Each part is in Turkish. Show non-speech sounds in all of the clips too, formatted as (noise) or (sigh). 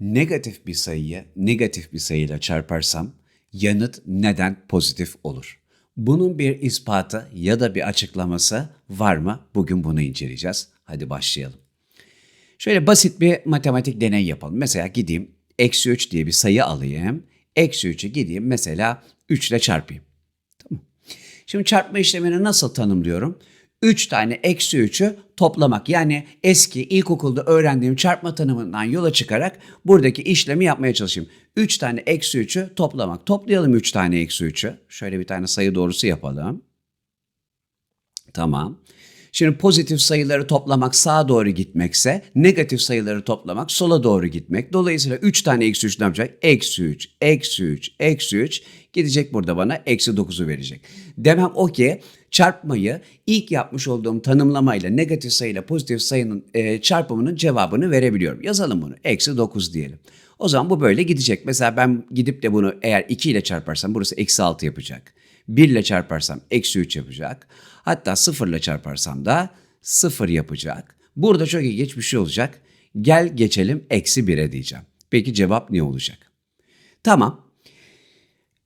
Negatif bir sayıyı negatif bir sayıyla çarparsam yanıt neden pozitif olur? Bunun bir ispatı ya da bir açıklaması var mı? Bugün bunu inceleyeceğiz. Hadi başlayalım. Şöyle basit bir matematik deney yapalım. Mesela gideyim eksi 3 diye bir sayı alayım. Eksi 3'ü gideyim mesela 3 ile çarpayım. Tamam. Şimdi çarpma işlemini nasıl tanımlıyorum? 3 tane eksi 3'ü toplamak. Yani eski ilkokulda öğrendiğim çarpma tanımından yola çıkarak buradaki işlemi yapmaya çalışayım. 3 tane eksi 3'ü toplamak. Toplayalım 3 tane eksi 3'ü. Şöyle bir tane sayı doğrusu yapalım. Tamam. Şimdi pozitif sayıları toplamak sağa doğru gitmekse negatif sayıları toplamak sola doğru gitmek. Dolayısıyla 3 tane eksi 3 ne yapacak? Eksi 3, eksi 3, eksi 3 gidecek burada bana eksi 9'u verecek. Demem o ki çarpmayı ilk yapmış olduğum tanımlamayla negatif sayıyla pozitif sayının e, çarpımının cevabını verebiliyorum. Yazalım bunu. Eksi 9 diyelim. O zaman bu böyle gidecek. Mesela ben gidip de bunu eğer 2 ile çarparsam burası eksi 6 yapacak. 1 ile çarparsam eksi 3 yapacak. Hatta 0 ile çarparsam da 0 yapacak. Burada çok ilginç bir şey olacak. Gel geçelim eksi 1'e diyeceğim. Peki cevap ne olacak? Tamam.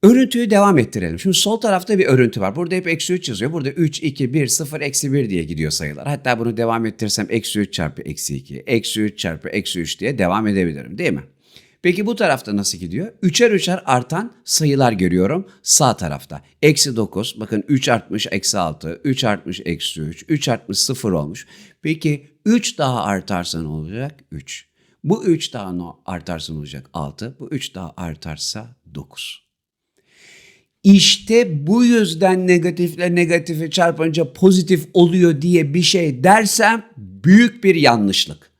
Örüntüyü devam ettirelim. Şimdi sol tarafta bir örüntü var. Burada hep eksi 3 yazıyor. Burada 3, 2, 1, 0, eksi 1 diye gidiyor sayılar. Hatta bunu devam ettirirsem eksi 3 çarpı eksi 2, eksi 3 çarpı eksi 3 diye devam edebilirim değil mi? Peki bu tarafta nasıl gidiyor? Üçer üçer artan sayılar görüyorum sağ tarafta. Eksi 9, bakın 3 artmış eksi 6, 3 artmış eksi 3, 3 artmış 0 olmuş. Peki 3 daha artarsa ne olacak? 3. Bu 3 daha ne artarsa ne olacak? 6. Bu 3 daha artarsa 9. İşte bu yüzden negatifle negatifi çarpınca pozitif oluyor diye bir şey dersem büyük bir yanlışlık.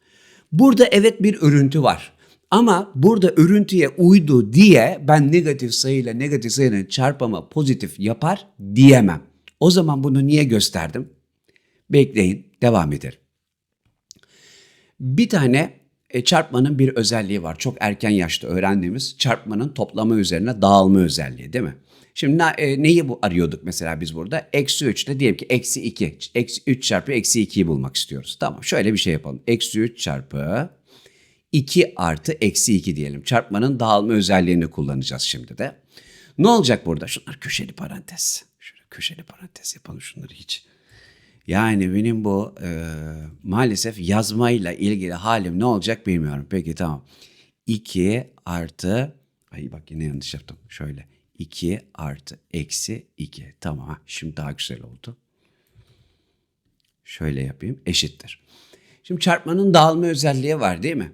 Burada evet bir örüntü var. Ama burada örüntüye uydu diye ben negatif sayıyla negatif sayının çarpımı pozitif yapar diyemem. O zaman bunu niye gösterdim? Bekleyin, devam edelim. Bir tane e, çarpmanın bir özelliği var. Çok erken yaşta öğrendiğimiz çarpmanın toplama üzerine dağılma özelliği değil mi? Şimdi e, neyi bu arıyorduk mesela biz burada? Eksi 3 ile diyelim ki eksi 2. Eksi 3 çarpı eksi 2'yi bulmak istiyoruz. Tamam şöyle bir şey yapalım. Eksi 3 çarpı 2 artı eksi 2 diyelim. Çarpmanın dağılma özelliğini kullanacağız şimdi de. Ne olacak burada? Şunlar köşeli parantez. Şöyle köşeli parantez yapalım şunları hiç. Yani benim bu e, maalesef yazmayla ilgili halim ne olacak bilmiyorum. Peki tamam. 2 artı ay bak yine yanlış yaptım. Şöyle 2 artı eksi 2. Tamam şimdi daha güzel oldu. Şöyle yapayım eşittir. Şimdi çarpmanın dağılma özelliği var değil mi?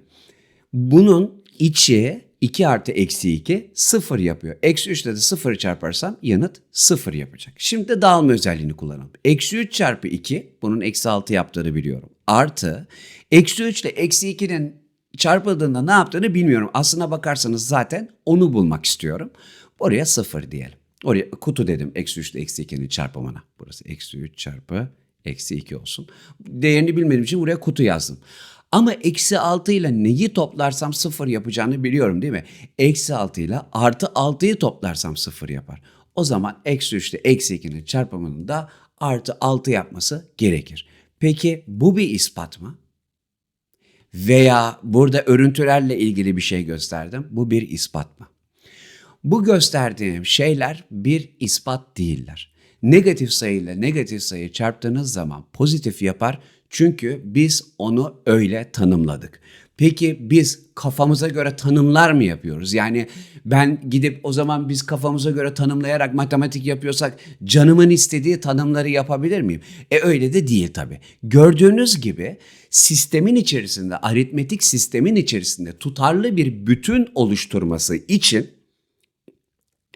Bunun içi 2 artı eksi 2 0 yapıyor. Eksi 3 ile de 0'ı çarparsam yanıt 0 yapacak. Şimdi de dağılma özelliğini kullanalım. Eksi 3 çarpı 2 bunun eksi 6 yaptığını biliyorum. Artı eksi 3 ile eksi 2'nin çarpıldığında ne yaptığını bilmiyorum. Aslına bakarsanız zaten onu bulmak istiyorum. Oraya 0 diyelim. Oraya kutu dedim eksi 3 ile eksi 2'nin çarpımına. Burası eksi 3 çarpı eksi 2 olsun. Değerini bilmediğim için buraya kutu yazdım. Ama eksi 6 ile neyi toplarsam 0 yapacağını biliyorum değil mi? Eksi 6 ile artı 6'yı toplarsam 0 yapar. O zaman eksi 3 ile eksi 2'nin çarpımının da artı 6 yapması gerekir. Peki bu bir ispat mı? Veya burada örüntülerle ilgili bir şey gösterdim. Bu bir ispat mı? Bu gösterdiğim şeyler bir ispat değiller. Negatif sayı ile negatif sayı çarptığınız zaman pozitif yapar çünkü biz onu öyle tanımladık. Peki biz kafamıza göre tanımlar mı yapıyoruz? Yani ben gidip o zaman biz kafamıza göre tanımlayarak matematik yapıyorsak canımın istediği tanımları yapabilir miyim? E öyle de değil tabii. Gördüğünüz gibi sistemin içerisinde, aritmetik sistemin içerisinde tutarlı bir bütün oluşturması için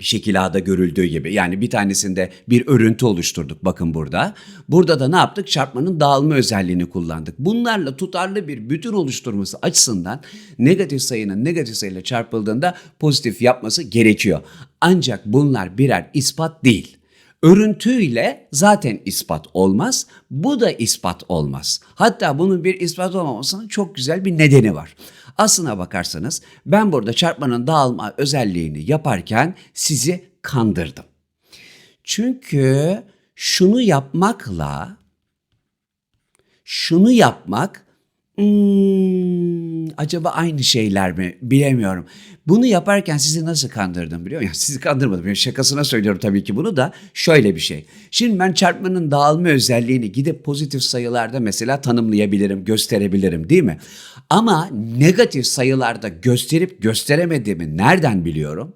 şekil A'da görüldüğü gibi. Yani bir tanesinde bir örüntü oluşturduk bakın burada. Burada da ne yaptık? Çarpmanın dağılma özelliğini kullandık. Bunlarla tutarlı bir bütün oluşturması açısından negatif sayının negatif sayıyla çarpıldığında pozitif yapması gerekiyor. Ancak bunlar birer ispat değil. Örüntüyle zaten ispat olmaz. Bu da ispat olmaz. Hatta bunun bir ispat olmamasının çok güzel bir nedeni var. Aslına bakarsanız ben burada çarpmanın dağılma özelliğini yaparken sizi kandırdım. Çünkü şunu yapmakla şunu yapmak hmm, "Hmm, acaba aynı şeyler mi bilemiyorum. Bunu yaparken sizi nasıl kandırdım biliyor musun? (laughs) Sizi kandırmadım. Yani şakasına söylüyorum tabii ki bunu da şöyle bir şey. Şimdi ben çarpmanın dağılma özelliğini gidip pozitif sayılarda mesela tanımlayabilirim, gösterebilirim değil mi? Ama negatif sayılarda gösterip gösteremediğimi nereden biliyorum?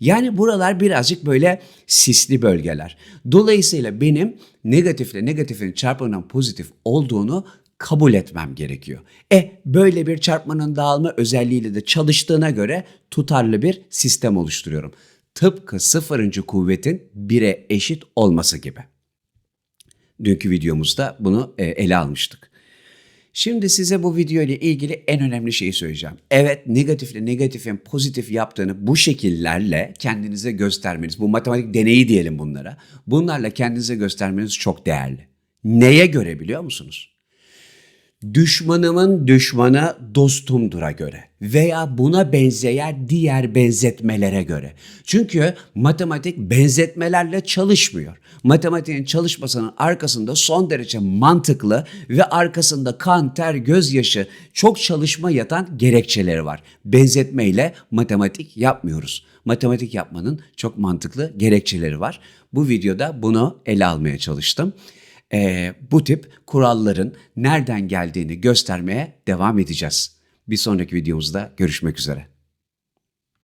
Yani buralar birazcık böyle sisli bölgeler. Dolayısıyla benim negatifle negatifin çarpmanın pozitif olduğunu kabul etmem gerekiyor. E böyle bir çarpmanın dağılma özelliğiyle de çalıştığına göre tutarlı bir sistem oluşturuyorum. Tıpkı sıfırıncı kuvvetin bire eşit olması gibi. Dünkü videomuzda bunu e, ele almıştık. Şimdi size bu video ile ilgili en önemli şeyi söyleyeceğim. Evet negatifle negatifin pozitif yaptığını bu şekillerle kendinize göstermeniz, bu matematik deneyi diyelim bunlara. Bunlarla kendinize göstermeniz çok değerli. Neye göre biliyor musunuz? Düşmanımın düşmanı dostumdura göre veya buna benzeyen diğer benzetmelere göre. Çünkü matematik benzetmelerle çalışmıyor. Matematiğin çalışmasının arkasında son derece mantıklı ve arkasında kan, ter, gözyaşı çok çalışma yatan gerekçeleri var. Benzetmeyle matematik yapmıyoruz. Matematik yapmanın çok mantıklı gerekçeleri var. Bu videoda bunu ele almaya çalıştım e, bu tip kuralların nereden geldiğini göstermeye devam edeceğiz. Bir sonraki videomuzda görüşmek üzere.